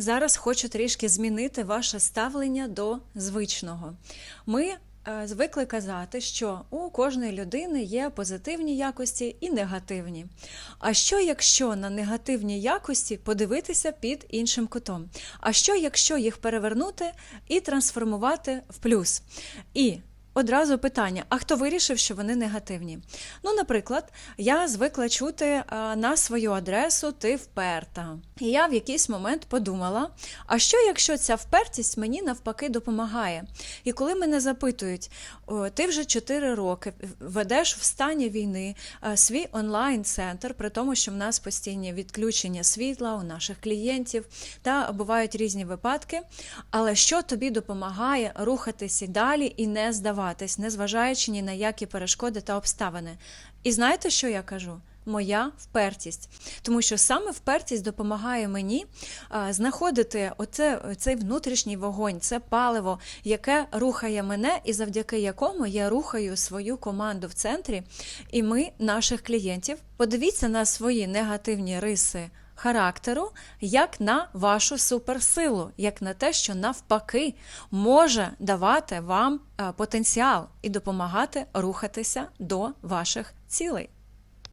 Зараз хочу трішки змінити ваше ставлення до звичного. Ми е, звикли казати, що у кожної людини є позитивні якості і негативні. А що якщо на негативні якості подивитися під іншим кутом? А що якщо їх перевернути і трансформувати в плюс? І Одразу питання: а хто вирішив, що вони негативні? Ну, наприклад, я звикла чути е, на свою адресу ти вперта. І я в якийсь момент подумала: а що якщо ця впертість мені навпаки допомагає? І коли мене запитують, «О, ти вже 4 роки ведеш в стані війни е, свій онлайн-центр, при тому, що в нас постійні відключення світла у наших клієнтів, та бувають різні випадки. Але що тобі допомагає рухатися далі і не здаватись, незважаючи ні на які перешкоди та обставини? І знаєте, що я кажу? Моя впертість, тому що саме впертість допомагає мені а, знаходити оце, цей внутрішній вогонь, це паливо, яке рухає мене, і завдяки якому я рухаю свою команду в центрі, і ми, наших клієнтів, подивіться на свої негативні риси характеру, як на вашу суперсилу, як на те, що навпаки може давати вам е, потенціал і допомагати рухатися до ваших цілей.